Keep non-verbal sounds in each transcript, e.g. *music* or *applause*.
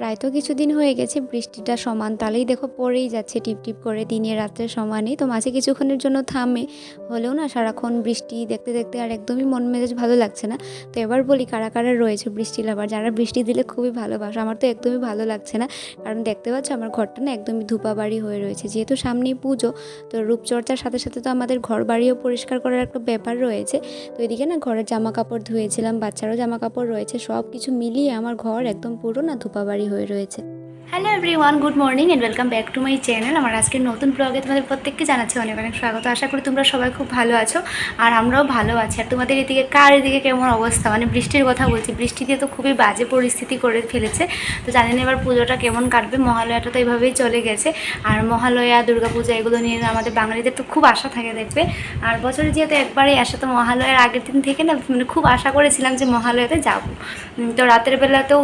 প্রায় তো কিছুদিন হয়ে গেছে, বৃষ্টিটা সমান তালেই দেখো পড়েই যাচ্ছে, টিপ টিপ করে দিনে রাত্রে সমানই। তো মাঝে কিছুক্ষণের জন্য থামে, হলেও না সারাক্ষণ বৃষ্টি দেখতে দেখতে আর একদমই মন মেজাজ ভালো লাগছে না। তো এবার বলি কারা কারা রয়েছে বৃষ্টি লাভার? যারা বৃষ্টি দিলে খুবই ভালোবাসে, আমার তো একদমই ভালো লাগছে না। কারণ দেখতে পাচ্ছ আমার ঘরটা না একদমই ধূপাবাড়ি হয়ে রয়েছে, যেহেতু সামনেই পুজো, তো রূপচর্চার সাথে সাথে তো আমাদের ঘর বাড়িও পরিষ্কার করার একটা ব্যাপার রয়েছে। তো এদিকে না ঘরের জামা কাপড় ধুয়েছিলাম, বাচ্চারও জামা কাপড় রয়েছে সব কিছু মিলিয়ে আমার ঘর একদম পুরো না ধূপাবাড়ি হয়ে রয়েছে। Hello everyone good morning and welcome back to my channel আমার আজকের নতুন ব্লগে তোমাদের প্রত্যেককে জানাচ্ছি অনেক অনেক স্বাগত। আশা করি তোমরা সবাই খুব ভালো আছো আর আমরাও ভালো আছি। আর তোমাদের এদিকে কার এদিকে কেমন অবস্থা? মানে বৃষ্টির কথা বলছি, বৃষ্টি দিয়ে তো খুবই বাজে পরিস্থিতি করে ফেলেছে। তো জানি না এবার পুজোটা কেমন কাটবে। মহালয়াটা তো এইভাবেই চলে গেছে। আর মহালয়া, দুর্গাপূজা এগুলো নিয়ে আমাদের বাঙালিদের তো খুব আশা থাকে দেখবে। আর বছরে যেহেতু একবারই আসে, তো মহালয়ার আগের দিন থেকে না মানে খুব আশা করেছিলাম যে মহালয়াতে যাব। তো রাতের বেলাতেও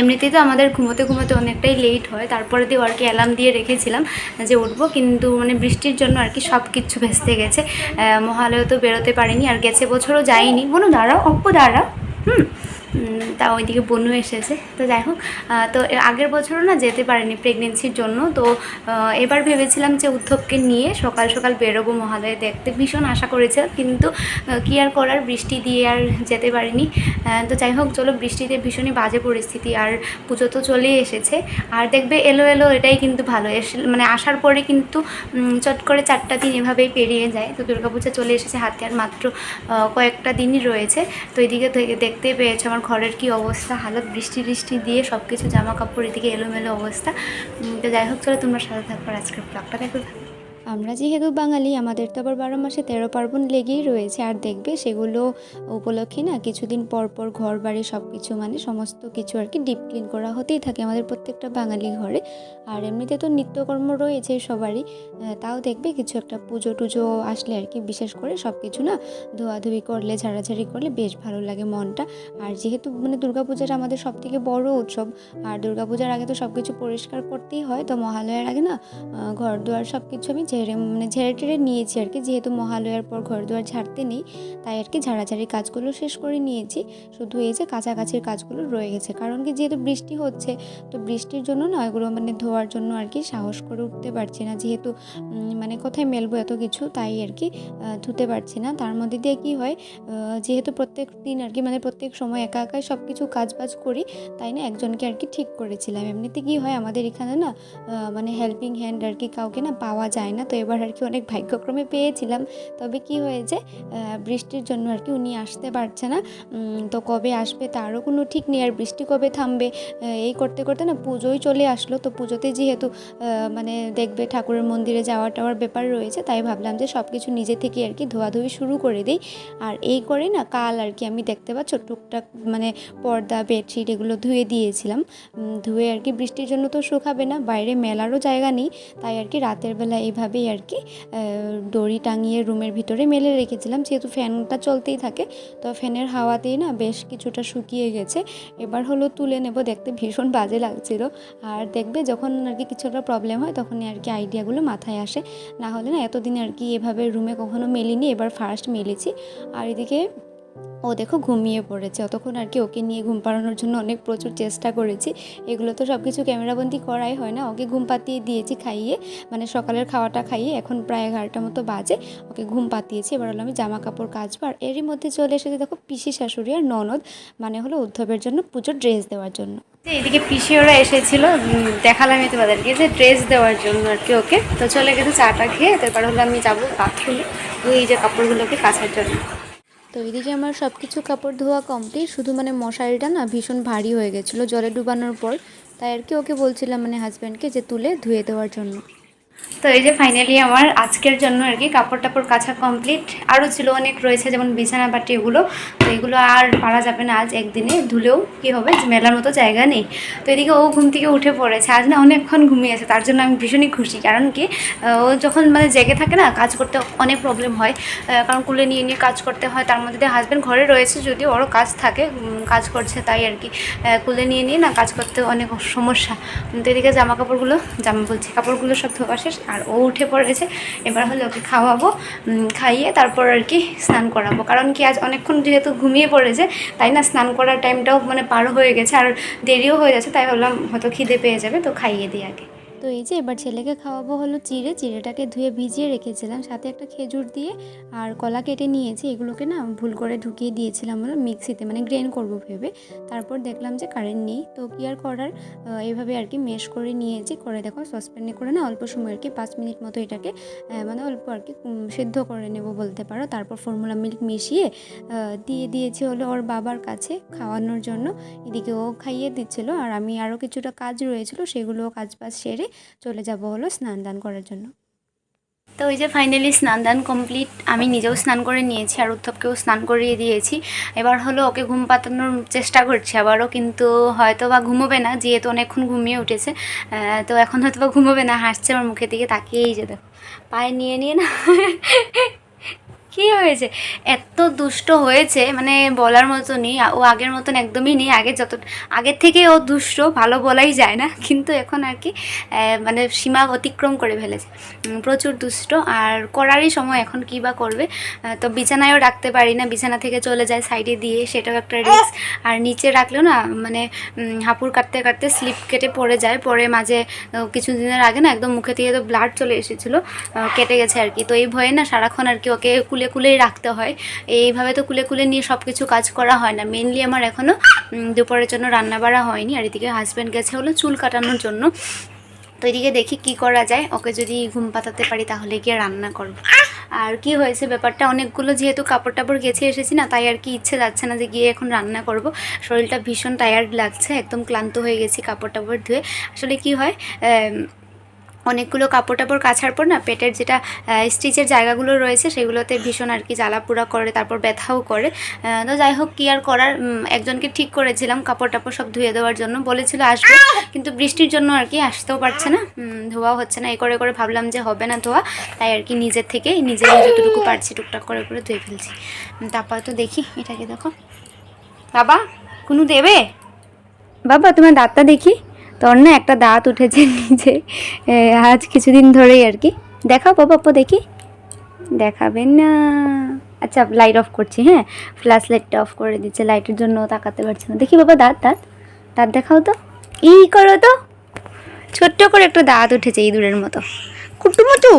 এমনিতেই তো আমাদের ঘুমোতে ঘুমোতে অনেকটাই লেট হয়। তারপরে দিয়েও আর কি অ্যালার্ম দিয়ে রেখেছিলাম যে উঠবো, কিন্তু মানে বৃষ্টির জন্য আর কি সব কিছু ভেস্তে গেছে। মহালয় তো বেরোতে পারিনি, আর গেছে বছরও যাইনি বলুন, দাঁড়াও, অপ্প দাঁড়াও। হুম তা ওইদিকে বনু এসেছে। তো যাই হোক তো আগের বছরও না যেতে পারেনি প্রেগনেন্সির জন্য। তো এবার ভেবেছিলাম যে উদ্ধবকে নিয়ে সকাল সকাল বেরোবো মহালয়া দেখতে। ভীষণ আশা করেছিলাম, কিন্তু কি আর করার? বৃষ্টি দিয়ে আর যেতে পারিনি। তো যাই হোক, চলো বৃষ্টিতে ভীষণই বাজে পরিস্থিতি, আর পুজো তো চলেই এসেছে। আর দেখবে এলো এলো এটাই কিন্তু ভালো। এসে মানে আসার পরে কিন্তু চট করে চারটা দিন এভাবেই পেরিয়ে যায়। তো দুর্গাপূজা চলে এসেছে হাতে আর মাত্র কয়েকটা দিনই রয়েছে। তো এদিকে দেখতে পেয়েছ আমার ঘরের কি অবস্থা, হালত, বৃষ্টি বৃষ্টি দিয়ে সব কিছু জামা কাপড় এদিকে এলোমেলো অবস্থা। তো যাই হোক, চলো তোমরা সাথে থাকব আজকের ব্লগটা দেখো। আমরা যেহেতু বাঙালি, আমাদের তো আবার বারো মাসে তেরো পার্বণ লেগেই রয়েছে। আর দেখবে সেগুলো উপলক্ষে না কিছুদিন পর পর ঘর বাড়ি সব কিছু মানে সমস্ত কিছু আর কি ডিপ ক্লিন করা হতেই থাকে আমাদের প্রত্যেকটা বাঙালি ঘরে। আর এমনিতে তো নিত্যকর্ম রয়েছে সবারই। তাও দেখবে কিছু একটা পুজো টুজো আসলে আর কি বিশেষ করে সব কিছু না ধোয়াধুয়ি করলে, ঝাড়াঝাড়ি করলে বেশ ভালো লাগে মনটা। আর যেহেতু মানে দুর্গাপূজাটা আমাদের সব থেকে বড় উৎসব, আর দুর্গাপূজার আগে তো সব কিছু পরিষ্কার করতেই হয়। তো মহালয়ার আগে না ঘর দুয়ার সব কিছু আমি ঝেড়ে মানে ঝেড়ে টেড়ে নিয়েছি আর কি। যেহেতু মহালয়ার পর ঘর দুয়ার ঝাড়তে নেই, তাই আর কি ঝাড়াঝাড়ির কাজগুলো শেষ করে নিয়েছি। শুধু এই যে কাছাকাছির কাজগুলো রয়ে গেছে কারণ কি যেহেতু বৃষ্টি হচ্ছে, তো বৃষ্টির জন্য না এগুলো মানে ধোয়ার জন্য আর কি সাহস করে উঠতে পারছি না। যেহেতু মানে কোথায় মেলবো এত কিছু তাই আর কি ধুতে পারছি না। তার মধ্যে দিয়ে কি হয় যেহেতু প্রত্যেক দিন আর কি মানে প্রত্যেক সময় একা একাই সব কিছু কাজ বাজ করি, তাই না একজনকে আর কি ঠিক করেছিলাম। এমনিতে কি হয় আমাদের এখানে না মানে হেল্পিং হ্যান্ড আর কি কাউকে না পাওয়া যায় না। তো এবার আর কি অনেক ভাগ্যক্রমে পেয়েছিলাম। তবে কি হয়েছে বৃষ্টির জন্য আর কি উনি আসতে পারছে না। তো কবে আসবে তারও কোনো ঠিক নেই। আর বৃষ্টি কবে থামবে এই করতে করতে না পুজোই চলে আসলো। তো পুজোতে যেহেতু মানে দেখবে ঠাকুরের মন্দিরে যাওয়া টাওয়ার ব্যাপার রয়েছে, তাই ভাবলাম যে সব কিছু নিজে থেকে আর কি ধোয়াধুয়ি শুরু করে দিই। আর এই করে না কাল আর কি আমি দেখতে পাচ্ছ টুকটাক মানে পর্দা, বেডশিট এগুলো ধুয়ে দিয়েছিলাম। ধুয়ে আর কি বৃষ্টির জন্য তো শুকাবে না, বাইরে মেলারও জায়গা নেই। তাই আর কি রাতের বেলা এইভাবেই আর কি দড়ি টাঙিয়ে রুমের ভিতরে মেলে রেখেছিলাম। যেহেতু ফ্যানটা চলতেই থাকে, তো ফ্যানের হাওয়াতেই না বেশ কিছুটা শুকিয়ে গেছে। এবার হলো তুলে নেব, দেখতে ভীষণ বাজে লাগছিল। আর দেখবে যখন আর কি কিছু একটা প্রবলেম হয়, তখনই আর কি আইডিয়াগুলো মাথায় আসে। না হলে না এতদিন আর কি এভাবে রুমে কখনো মেলিনি, এবার ফার্স্ট মেলেছি। আর এদিকে ও দেখো ঘুমিয়ে পড়েছে। অতক্ষণ আর কি ওকে নিয়ে ঘুম পাড়ানোর জন্য অনেক প্রচুর চেষ্টা করেছি। এগুলো তো সব কিছু ক্যামেরাবন্দি করাই হয় না। ওকে ঘুম পাতিয়ে দিয়েছি খাইয়ে মানে সকালের খাওয়াটা খাইয়ে এখন প্রায় এগারোটা মতো বাজে। ওকে ঘুম পাতিয়েছি এবার হলো আমি জামা কাপড় কাচবো। আর এরই মধ্যে চলে এসেছে দেখো পিসি শাশুড়ি আর ননদ মানে হলো উদ্ধবের জন্য পুজোর ড্রেস দেওয়ার জন্য। এদিকে পিসি ওরা এসেছিল উম, দেখালাম আমি তোমাদেরকে যে ড্রেস দেওয়ার জন্য আর কি ওকে। তো চলে গেছে চাটা খেয়ে তারপর হলো আমি যাব বাথরুমে। এই যে কাপড়গুলোকে কাচার জন্য। তো এদিকে আমার সব কিছু কাপড় ধোয়া কমপ্লিট শুধু মানে মশারিটা না, ভীষণ ভারী হয়ে গেছিল জলে ডুবানোর পর। তাই আর কি ওকে বলছিলাম মানে হাজব্যান্ডকে যে তুলে ধুয়ে দেওয়ার জন্য। তো এই যে ফাইনালি আমার আজকের জন্য আর কি কাপড় টাপড় কাছা কমপ্লিট আরও ছিল অনেক রয়েছে, যেমন বিছানা বাটি এগুলো। তো এগুলো আর পারা যাবে না আজ একদিনে। ধুলেও কি হবে? মেলার মতো জায়গা নেই। তো এদিকে ও ঘুম থেকে উঠে পড়েছে। আজ না অনেকক্ষণ ঘুমিয়েছে তার জন্য আমি ভীষণই খুশি। কারণ কি ও যখন মানে জেগে থাকে না, কাজ করতে অনেক প্রবলেম হয়। কারণ কুলে নিয়ে নিয়ে কাজ করতে হয়। তার মধ্যে হাজব্যান্ড ঘরে রয়েছে যদিও ওরও কাজ থাকে কাজ করছে তাই আর কি। কুলে নিয়ে নিয়ে না কাজ করতে অনেক সমস্যা। তো এদিকে জামা কাপড়গুলো জামা বলছি, কাপড়গুলো সব ধোয়া শেষ, আর ও উঠে পড়েছে। এবার হলে ওকে খাওয়াবো খাইয়ে তারপর আর কি স্নান করাবো। কারণ কি আজ অনেকক্ষণ যেহেতু ঘুমিয়ে পড়েছে, তাই না স্নান করার টাইমটাও মানে পার হয়ে গেছে, আর দেরিও হয়ে যাচ্ছে, তাই ভাবলাম হয়তো খিদে পেয়ে যাবে, তো খাইয়ে দিই আগে। তো এই যে এবার ছেলেকে খাওয়াবো হলো চিড়ে, চিড়েটাকে ধুয়ে ভিজিয়ে রেখেছিলাম। সাথে একটা খেজুর দিয়ে আর কলা কেটে নিয়েছি। এগুলোকে না ভুল করে ঢুকিয়ে দিয়েছিলাম হলো মিক্সিতে মানে গ্রেন করব ভেবে। তারপর দেখলাম যে কারেন্ট নেই। তো কি আর করার? এইভাবে আর কি মেশ করে নিয়েছি। করে দেখো সসপ্যানে করে না অল্প সময় আর কি পাঁচ মিনিট মতো এটাকে মানে অল্প আর কি সিদ্ধ করে নেব বলতে পারো। তারপর ফর্মুলা মিল্ক মিশিয়ে দিয়ে দিয়েছি হলো ওর বাবার কাছে খাওয়ানোর জন্য। এদিকে ও খাইয়ে দিচ্ছিল। আর আমি আরও কিছুটা কাজ রয়েছিল, সেগুলো কাজ বাজ সেরে চলে যাব হলো স্নান দান করার জন্য। তো ওই যে ফাইনালি স্নান দান কমপ্লিট আমি নিজেও স্নান করে নিয়েছি আর উত্তপকেও স্নান করিয়ে দিয়েছি। এবার হলো ওকে ঘুম পাতানোর চেষ্টা করছি, আবারও কিন্তু হয়তো বা ঘুমোবে না, যেহেতু অনেকক্ষণ ঘুমিয়ে উঠেছে। তো এখন হয়তো বা ঘুমোবে না, হাসছে আমার মুখের দিকে, তাকিয়েই যে দেখো। পায়ে নিয়ে নিয়ে না *laughs* কী হয়েছে? এত দুষ্ট হয়েছে মানে বলার মতনই ও আগের মতন একদমই নেই। আগে যত, আগের থেকে ও দুষ্ট, ভালো বলাই যায় না, *laughs* কিন্তু এখন আর কি মানে সীমা অতিক্রম করে ফেলেছে। প্রচুর দুষ্ট, আর করারই সময় এখন কী বা করবে? তো বিছানায়ও রাখতে পারি না, বিছানা থেকে চলে যায় সাইডে দিয়ে, সেটাও একটা রিস্ক আর নিচে রাখলেও না মানে হাঁপুর কাটতে কাটতে স্লিপ কেটে পড়ে যায়। পরে মাঝে কিছু দিনের আগে না, একদম মুখে থেকে তো ব্লাড চলে এসেছিল কেটে গেছে আর কি। তো এই ভয়ে না সারাক্ষণ আর কি ওকে কুলে কুলেই রাখতে হয়। এইভাবে তো কুলে কুলে নিয়ে সব কিছু কাজ করা হয় না। মেনলি আমার এখনও দুপুরের জন্য রান্না বাড়া হয়নি। আর এদিকে হাজব্যান্ড গেছে হলো চুল কাটানোর জন্য। তো এদিকে দেখি কি করা যায়। ওকে যদি ঘুম পাতাতে পারি তাহলে গিয়ে রান্না করব। আর কি হয়েছে ব্যাপারটা? অনেকগুলো যেহেতু কাপড় টাপড় গেছে এসেছি না, তাই আর কি ইচ্ছে যাচ্ছে না যে গিয়ে এখন রান্না করব। শরীরটা ভীষণ টায়ার্ড লাগছে, একদম ক্লান্ত হয়ে গেছি কাপড় টাপড় ধুয়ে। আসলে কি হয় অনেকগুলো কাপড় টাপড় কাছার পর না পেটের যেটা স্টিচের জায়গাগুলো রয়েছে সেগুলোতে ভীষণ আর কি জ্বালাপুরা করে, তারপর ব্যথাও করে। তো যাই হোক, কি আর করার? একজনকে ঠিক করেছিলাম কাপড় টাপড় সব ধুয়ে দেওয়ার জন্য। বলেছিল আসবে, কিন্তু বৃষ্টির জন্য আর কি আসতেও পারছে না। ধোয়াও হচ্ছে না এ করে করে ভাবলাম যে হবে না ধোয়া। তাই আর কি নিজের থেকেই নিজের যতটুকু পারছি টুকটাক করে করে ধুয়ে ফেলছি। তারপর তো দেখি, এটাকে দেখো। বাবা, কোনো দেবে? বাবা, তোমার দাঁতটা দেখি। তোর না একটা দাঁত উঠেছে *laughs* নিজে আজ কিছুদিন ধরেই আর কি। দেখাও বাবা দেখি। দেখাবেন না। আচ্ছা লাইট অফ করছি হ্যাঁ? ফ্ল্যাশ লাইটটা অফ করে দিচ্ছে লাইটের জন্য তাকাতে পারছি না। দেখি বাবা দাঁত দাঁত। দাঁত দেখাও তো। ই করো তো। ছোট্ট করে একটা দাঁত উঠেছে ইঁদুরের মতো। কুটুমুটু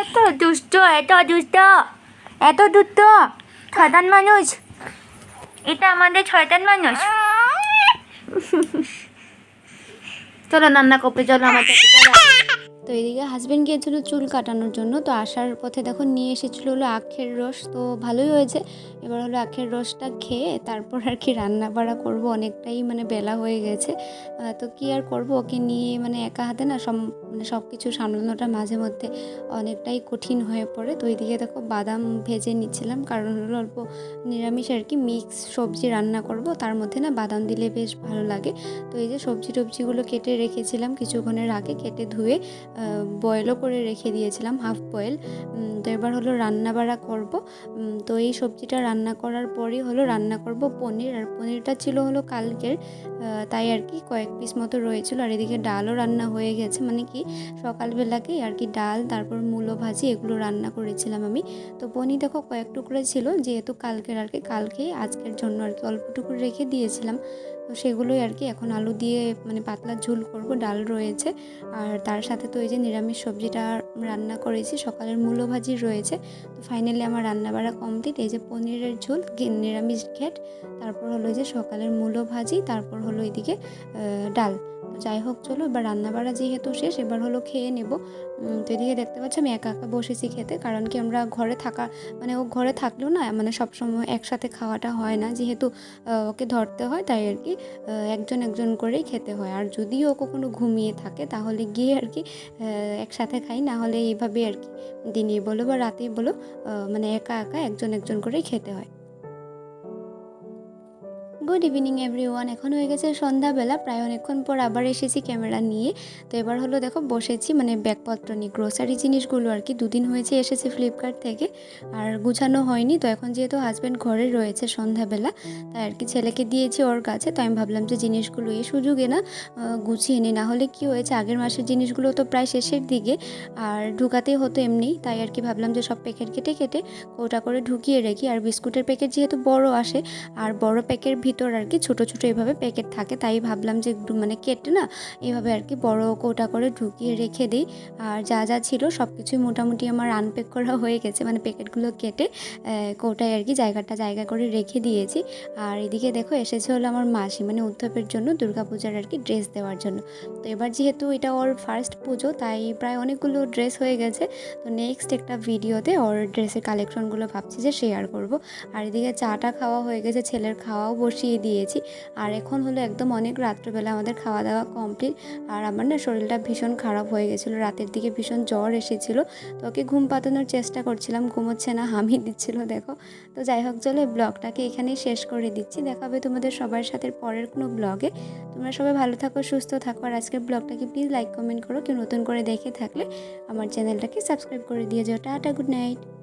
এত দুষ্ট এত দুষ্ট এত দুষ্ট। ছয়তান মানুষ এটা আমাদের ছয়তান মানুষ। চলো রান্না করতে চলো সাথে, তো এদিকে হাজব্যান্ড গিয়েছিল চুল কাটানোর জন্য তো আসার পথে দেখো নিয়ে এসেছিল হলো আখের রস তো ভালোই হয়েছে। এবার হলো আখের রসটা খেয়ে তারপর আর কি রান্না বাড়া করব অনেকটাই মানে বেলা হয়ে গেছে। তো কি আর করব ওকে নিয়ে মানে একা হাতে না সব মানে সব কিছু সামলানোটা মাঝে মধ্যে অনেকটাই কঠিন হয়ে পড়ে। তো ওইদিকে দেখো বাদাম ভেজে নিচ্ছিলাম, কারণ হলো অল্প নিরামিষ আর কি মিক্স সবজি রান্না করব। তার মধ্যে না বাদাম দিলে বেশ ভালো লাগে। তো এই যে সবজি টবজিগুলো কেটে রেখেছিলাম কিছুক্ষণের আগে, কেটে ধুয়ে বয়েলও করে রেখে দিয়েছিলাম হাফ বয়েল তো এবার হলো রান্না বাড়া করব। তো এই সবজিটা রান্না করার পরই হলো রান্না করব পনির। আর পনিরটা ছিল হলো কালকের তাই আর কি কয়েক পিস মতো রয়েছিল। আর এদিকে ডালও রান্না হয়ে গেছে। মানে কি সকালবেলাকেই আর কি ডাল, তারপর মূলো ভাজি, এগুলো রান্না করেছিলাম আমি। তো বনি দেখো কয়েক টুকরো ছিল, যেহেতু কালকের আর কি কালকে আজকের জন্য আর কি অল্প টুকরো রেখে দিয়েছিলাম। তো সেগুলোই আর কি এখন আলু দিয়ে মানে পাতলা ঝুল করব, ডাল রয়েছে। আর তার সাথে তো এই যে নিরামিষ সবজিটা রান্না করেছি, সকালের মূলো ভাজি রয়েছে। তো ফাইনালি আমার রান্না বাড়া কমপ্লিট এই যে পনিরের ঝোল নিরামিষ ঘেট তারপর হলো যে সকালের মূলো ভাজি, তারপর হলো এদিকে ডাল। তো যাই হোক, চলো এবার রান্না বাড়া যেহেতু শেষ, এবার হলো খেয়ে নেব। তো এদিকে দেখতে পাচ্ছি আমি একা একা বসেছি খেতে, কারণ কি আমরা ঘরে থাকা মানে ও ঘরে থাকলেও না মানে সবসময় একসাথে খাওয়াটা হয় না। যেহেতু ওকে ধরতে হয়, তাই আর কি একজন একজন করেই খেতে হয়। আর যদিও কখনো ঘুমিয়ে থাকে, তাহলে গিয়ে আর কি একসাথে খাই, না হলে এইভাবে আর কি দিনে বলো বা রাতে বলো মানে একা একা একজন একজন করেই খেতে হয়। গুড ইভিনিং এভরিওয়ান এখন হয়ে গেছে সন্ধ্যাবেলা। প্রায় অনেকক্ষণ পর আবার এসেছি ক্যামেরা নিয়ে। তো এবার হলো দেখো, বসেছি মানে ব্যাগপত্র নিয়ে গ্রোসারি জিনিসগুলো আর কি। দুদিন হয়েছে এসেছে ফ্লিপকার্ট থেকে, আর গুছানো হয়নি। তো এখন যেহেতু হাজব্যান্ড ঘরে রয়েছে সন্ধ্যাবেলা, তাই আর কি ছেলেকে দিয়েছি ওর কাছে। তো আমি ভাবলাম যে জিনিসগুলো এই সুযোগে না গুছিয়ে না। হলে কি হয়েছে, আগের মাসের জিনিসগুলো তো প্রায় শেষের দিকে, আর ঢুকাতেই হতো এমনি। তাই আর কি ভাবলাম যে সব প্যাকেট কেটে কেটে কৌটা করে ঢুকিয়ে রেখি। আর বিস্কুটের প্যাকেট যেহেতু বড় আসে, আর বড় প্যাকের ভিতর আর কি ছোটো ছোটো এভাবে প্যাকেট থাকে। তাই ভাবলাম যে একটু মানে কেটে না এইভাবে আর কি বড় কৌটা করে ঢুকিয়ে রেখে দিই। আর যা যা ছিল সব কিছুই মোটামুটি আমার আনপ্যাক করা হয়ে গেছে। মানে প্যাকেটগুলো কেটে কৌটায় আর কি জায়গাটা জায়গা করে রেখে দিয়েছি। আর এদিকে দেখো এসেছে হলো আমার মাসি মানে উত্তপের জন্য দুর্গাপূজার আর কি ড্রেস দেওয়ার জন্য। তো এবার যেহেতু এটা ওর ফার্স্ট পুজো, তাই প্রায় অনেকগুলো ড্রেস হয়ে গেছে। তো নেক্সট একটা ভিডিওতে ওর ড্রেসের কালেকশনগুলো ভাবছি যে শেয়ার করব। আর এদিকে চাটা খাওয়া হয়ে গেছে, ছেলের খাওয়াও বসিয়ে দিয়েছি। আর এখন হলো একদম অনেক রাত্রেবেলা আমাদের খাওয়া দাওয়া কমপ্লিট আর আমার না শরীরটা ভীষণ খারাপ হয়ে গেছিল, রাতের দিকে ভীষণ জ্বর এসেছিল। তো ওকে ঘুম পাতানোর চেষ্টা করছিলাম, ঘুমোচ্ছে না, হামি দিচ্ছিল, দেখো। তো যাই হোক, চলো ব্লগটাকে এখানেই শেষ করে দিচ্ছি। দেখাবে তোমাদের সবার সাথে পরের কোনো ব্লগে। তোমরা সবাই ভালো থাকো, সুস্থ থাকো। আর আজকের ব্লগটাকে প্লিজ লাইক কমেন্ট করো। কেউ নতুন করে দেখে থাকলে আমার চ্যানেলটাকে সাবস্ক্রাইব করে দিয়ে যাও টাটা গুড নাইট